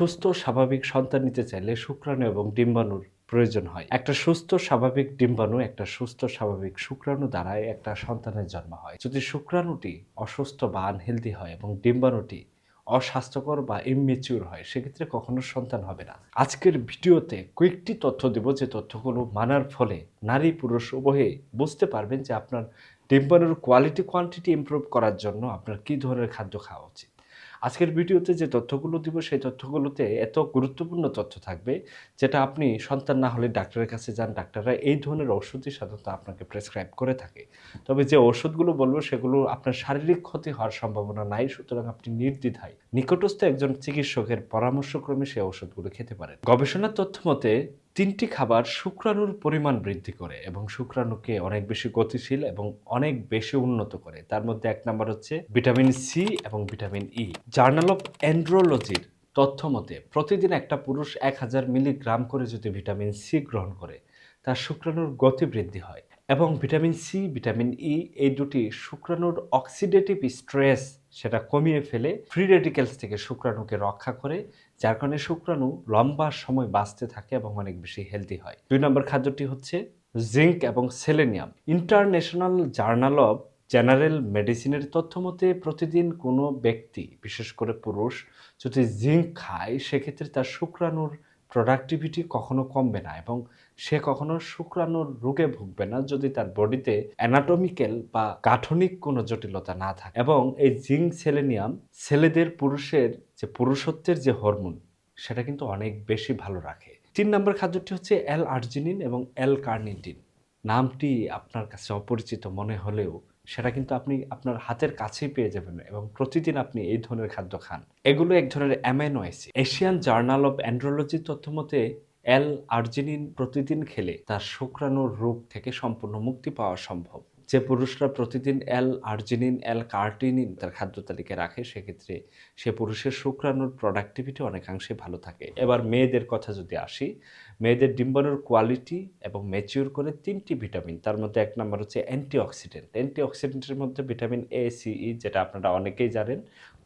সুস্থ, স্বাভাবিক সন্তান নিতে চাইলে শুক্রাণু এবং ডিম্বাণুর প্রয়োজন হয়। একটা সুস্থ, স্বাভাবিক ডিম্বাণু একটা সুস্থ, স্বাভাবিক শুক্রাণু দ্বারাই একটা সন্তানের জন্ম হয়। যদি শুক্রাণুটি অসুস্থ বা আনহেলদি হয় এবং ডিম্বাণুটি অস্বাস্থ্যকর বা ইমমেচিউর হয়, সেক্ষেত্রে কখনো সন্তান হবে না। আজকের ভিডিওতে কয়েকটি তথ্য দেব। যে তথ্যগুলো মানার ফলে নারী পুরুষ উভয়ে বুঝতে পারবেন যে আপনার ডিম্বাণুর কোয়ালিটি কোয়ান্টিটি ইমপ্রুভ করার জন্য আপনার কী ধরনের খাদ্য খাওয়া উচিত। আজকের ভিডিওতে যে তথ্যগুলো দিব, সেই তথ্যগুলোতে এত গুরুত্বপূর্ণ তথ্য থাকবে যেটা আপনি সন্তান না হলে ডাক্তারের কাছে যান। ডাক্তাররা এই ধরনের ওষুধই সাধারণত আপনাকে প্রেসক্রাইব করে থাকে। তবে যে ওষুধগুলো বলব, সেগুলো আপনার শারীরিক ক্ষতি হওয়ার সম্ভাবনা নাই, সুতরাং আপনি নির্দ্বিধায় নিকটস্থ একজন চিকিৎসকের পরামর্শক্রমে সেই ওষুধগুলো খেতে পারেন। গবেষণার তথ্য মতে তিনটি খাবার শুক্রাণুর পরিমাণ বৃদ্ধি করে এবং শুক্রাণুকে অনেক বেশি গতিশীল এবং অনেক বেশি উন্নত করে। তার মধ্যে এক নম্বর হচ্ছে ভিটামিন সি এবং ভিটামিন ই জার্নাল অফ অ্যান্ড্রোলজির তথ্য মতে, প্রতিদিন একটা পুরুষ এক হাজার মিলিগ্রাম করে যদি ভিটামিন সি গ্রহণ করে, তার শুক্রাণুর গতি বৃদ্ধি হয়। এবং ভিটামিন সি ভিটামিন ই এই দুটি শুক্রাণুর অক্সিডেটিভ স্ট্রেস সেটা কমিয়ে ফেলে ফ্রি রেডিক্যালস থেকে শুক্রাণুকে রক্ষা করে, যার কারণে শুক্রাণু লম্বা সময় বাঁচতে থাকে এবং অনেক বেশি হেলদি হয়। দুই নম্বর খাদ্যটি হচ্ছে জিঙ্ক এবং selenium international journal of general মেডিসিনের তথ্য মতে প্রতিদিন কোনো ব্যক্তি, বিশেষ করে পুরুষ, যদি জিঙ্ক খায়, সেক্ষেত্রে তার শুক্রাণুর প্রোডাক্টিভিটি কখনো কমবে না এবং সে কখনো শুক্রাণুর রোগে ভুগবে না যদি তার বডিতে অ্যানাটমিক্যাল বা গাঠনিক কোনো জটিলতা না থাকে। এবং এই জিঙ্ক সেলেনিয়াম ছেলেদের পুরুষের যে পুরুষত্বের যে হরমোন, সেটা কিন্তু অনেক বেশি ভালো রাখে। তিন নম্বর খাদ্যটি হচ্ছে এল আর্জিনিন এবং এল কার্নিটিন নামটি আপনার কাছে অপরিচিত মনে হলেও সেটা কিন্তু আপনি আপনার হাতের কাছেই পেয়ে যাবেন এবং প্রতিদিন আপনি এই ধরনের খাদ্য খান। এগুলো এক ধরনের amino acid Asian journal of অ্যান্ড্রোলজির তথ্য মতে এল আর্জিনিন প্রতিদিন খেলে তার শুক্রাণুর রোগ থেকে সম্পূর্ণ মুক্তি পাওয়া সম্ভব। যে পুরুষরা প্রতিদিন এল আর্জিনিন এল কার্টিনিন তার খাদ্য তালিকায় রাখে, সেক্ষেত্রে সে পুরুষের শুক্রাণুর প্রোডাক্টিভিটি অনেকাংশে ভালো থাকে। এবার মেয়েদের কথা যদি আসি, মেয়েদের ডিম্বাণুর কোয়ালিটি এবং ম্যাচিউর করে তিনটি ভিটামিন তার মধ্যে এক নম্বর হচ্ছে অ্যান্টিঅক্সিডেন্ট অ্যান্টিঅক্সিডেন্টের মধ্যে ভিটামিন এ সি ই যেটা আপনারা অনেকেই জানেন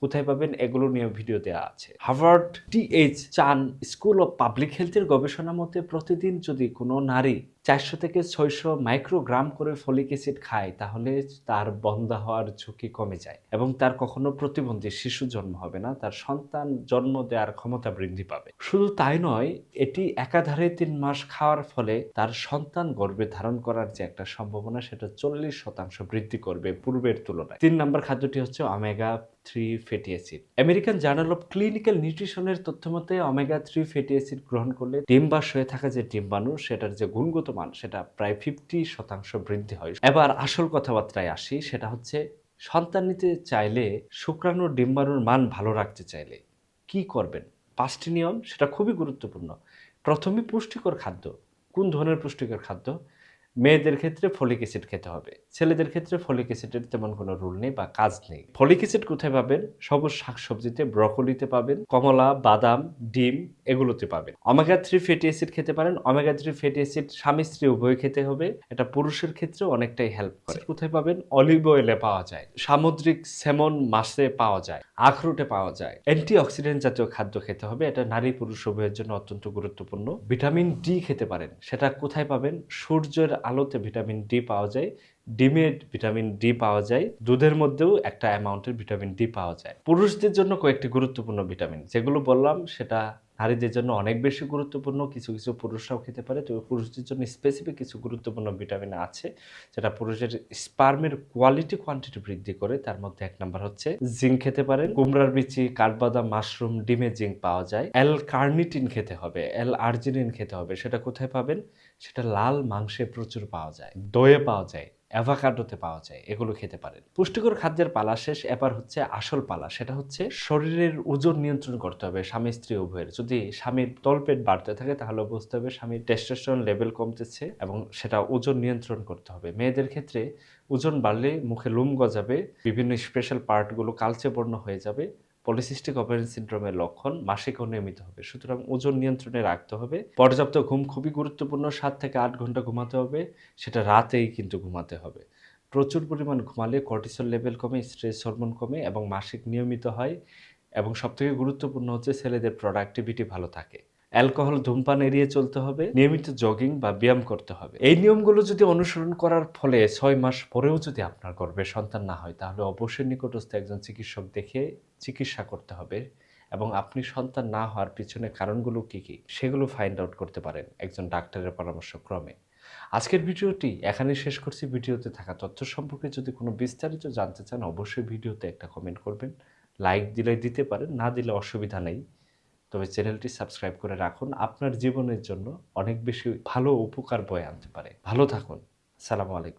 কোথায় পাবেন এগুলো নিয়ে ভিডিও দেওয়া আছে। Harvard T H Chan school of public হেলথের গবেষণা মতে প্রতিদিন যদি কোনো নারী চারশো থেকে ছয়শো মাইক্রোগ্রাম করে ফলিক অ্যাসিড খায়, তাহলে তার বন্ধা হওয়ার ঝুঁকি কমে যায় এবং তার কখনো প্রতিবন্ধী শিশু জন্ম হবে না, তার সন্তান জন্ম দেওয়ার ক্ষমতা বৃদ্ধি পাবে। শুধু তাই নয়, এটি একাধারে তিন মাস খাওয়ার ফলে তার সন্তান গর্ভে ধারণ করার যে একটা সম্ভাবনা, সেটা চল্লিশ শতাংশ বৃদ্ধি করবে পূর্বের তুলনায়। তিন নম্বর খাদ্যটি হচ্ছে omega three fatty acid American journal of clinical নিউট্রিশনের তথ্য মতে অমেগা থ্রি ফ্যাটি অ্যাসিড গ্রহণ করলে ডিম্বাশ হয়ে থাকা যে ডিম্বাণু, সেটার যে গুণগত মান, সেটা প্রায় ফিফটি শতাংশ বৃদ্ধি হয়। এবার আসল কথাবার্তায় আসি, সেটা হচ্ছে, সন্তান নিতে চাইলে শুক্রাণুর ডিম্বাণুর মান ভালো রাখতে চাইলে কি করবেন? পাঁচটি নিয়ম, সেটা খুবই গুরুত্বপূর্ণ। প্রথমে পুষ্টিকর খাদ্য। কোন ধরনের পুষ্টিকর খাদ্য? মেয়েদের ক্ষেত্রে ফলিক অ্যাসিড খেতে হবে। ছেলেদের ক্ষেত্রে ফলিক অ্যাসিডের তেমন কোনো রুল নেই বা কাজ নেই। ফলিক অ্যাসিড কোথায় পাবেন? সবুজ শাকসবজিতে, ব্রকলিতে পাবেন। কমলা, বাদাম, ডিম এগুলোতে পাবেন। অমেগা থ্রি ফ্যাটি অ্যাসিড খেতে পারেন। অমেগা থ্রি ফ্যাটি অ্যাসিড স্বামী স্ত্রী উভয় খেতে হবে। এটা পুরুষের ক্ষেত্রে অনেকটাই হেল্প করে। কোথায় পাবেন? অলিভ অয়েলে পাওয়া যায়। সামুদ্রিক সেমন মাছে পাওয়া যায়। আখরোটে পাওয়া যায়। অ্যান্টি অক্সিডেন্ট জাতীয় খাদ্য খেতে হবে। এটা নারী পুরুষ উভয়ের জন্য অত্যন্ত গুরুত্বপূর্ণ। ভিটামিন ডি খেতে পারেন। সেটা কোথায় পাবেন? সূর্যের আলোতে ভিটামিন ডি পাওয়া যায়। ডিমে ভিটামিন ডি পাওয়া যায়। দুধের মধ্যেও একটা অ্যামাউন্টের ভিটামিন ডি পাওয়া যায়। পুরুষদের জন্য কয়েকটি গুরুত্বপূর্ণ ভিটামিন যেগুলো বললাম, সেটা নারীদের জন্য অনেক বেশি গুরুত্বপূর্ণ, কিছু কিছু পুরুষরাও খেতে পারে। তবে পুরুষদের জন্য স্পেসিফিক কিছু গুরুত্বপূর্ণ ভিটামিন আছে, যেটা পুরুষের স্পার্মের কোয়ালিটি কোয়ান্টিটি বৃদ্ধি করে। তার মধ্যে এক নাম্বার হচ্ছে জিঙ্ক খেতে পারেন। কুমড়ার বিচি, কাঠবাদাম মাশরুম ডিমে জিঙ্ক পাওয়া যায়। এল কার্নিটিন খেতে হবে এল আর্জিনিন খেতে হবে, সেটা কোথায় পাবেন? সেটা লাল মাংসে প্রচুর পাওয়া যায়, দইয়ে পাওয়া যায়। অ্যাভাকাডোতে পাওয়া যায়, এগুলো খেতে পারেন। পুষ্টিকর খাদ্যের পালা শেষ, এবার হচ্ছে আসল পালা, সেটা হচ্ছে শরীরের ওজন নিয়ন্ত্রণ করতে হবে স্বামী স্ত্রী উভয়ের। যদি স্বামীর তলপেট বাড়তে থাকে, তাহলে বুঝতে হবে স্বামীর টেস্টোস্টেরন লেভেল কমতেছে এবং সেটা ওজন নিয়ন্ত্রণ করতে হবে। মেয়েদের ক্ষেত্রে ওজন বাড়লে মুখে লুম গজাবে, বিভিন্ন স্পেশাল পার্টগুলো কালচে বর্ণ হয়ে যাবে পলিসিস্টিক ওভারিয়ান সিন্ড্রোমের লক্ষণ মাসিক নিয়মিত হবে। সুতরাং ওজন নিয়ন্ত্রণে রাখতে হবে। পর্যাপ্ত ঘুম খুবই গুরুত্বপূর্ণ। সাত থেকে আট ঘণ্টা ঘুমাতে হবে। সেটা রাতেই কিন্তু ঘুমাতে হবে। প্রচুর পরিমাণ ঘুমালে কর্টিসল লেভেল কমে, স্ট্রেস হরমোন কমে এবং মাসিক নিয়মিত হয় এবং সবথেকে গুরুত্বপূর্ণ হচ্ছে ছেলেদের প্রোডাক্টিভিটি ভালো থাকে। অ্যালকোহল ধূমপান এড়িয়ে চলতে হবে। নিয়মিত জগিং বা ব্যায়াম করতে হবে। এই নিয়মগুলো যদি অনুসরণ করার ফলে ছয় মাস পরেও যদি আপনার গর্ভে সন্তান না হয়, তাহলে অবশ্যই নিকটস্থ একজন চিকিৎসক দেখে চিকিৎসা করতে হবে এবং আপনি সন্তান না হওয়ার পিছনে কারণগুলো কী কী? সেগুলো ফাইন্ড আউট করতে পারেন একজন ডাক্তারের পরামর্শ ক্রমে। আজকের ভিডিওটি এখানেই শেষ করছি। ভিডিওতে থাকা তথ্য সম্পর্কে যদি কোনো বিস্তারিত জানতে চান, অবশ্যই ভিডিওতে একটা কমেন্ট করবেন। লাইক দিলে দিতে পারেন, না দিলে অসুবিধা নেই। তবে চ্যানেলটি সাবস্ক্রাইব করে রাখুন। আপনার জীবনের জন্য অনেক বেশি ভালো উপকার বয়ে আনতে পারে। ভালো থাকুন। সালামু আলাইকুম।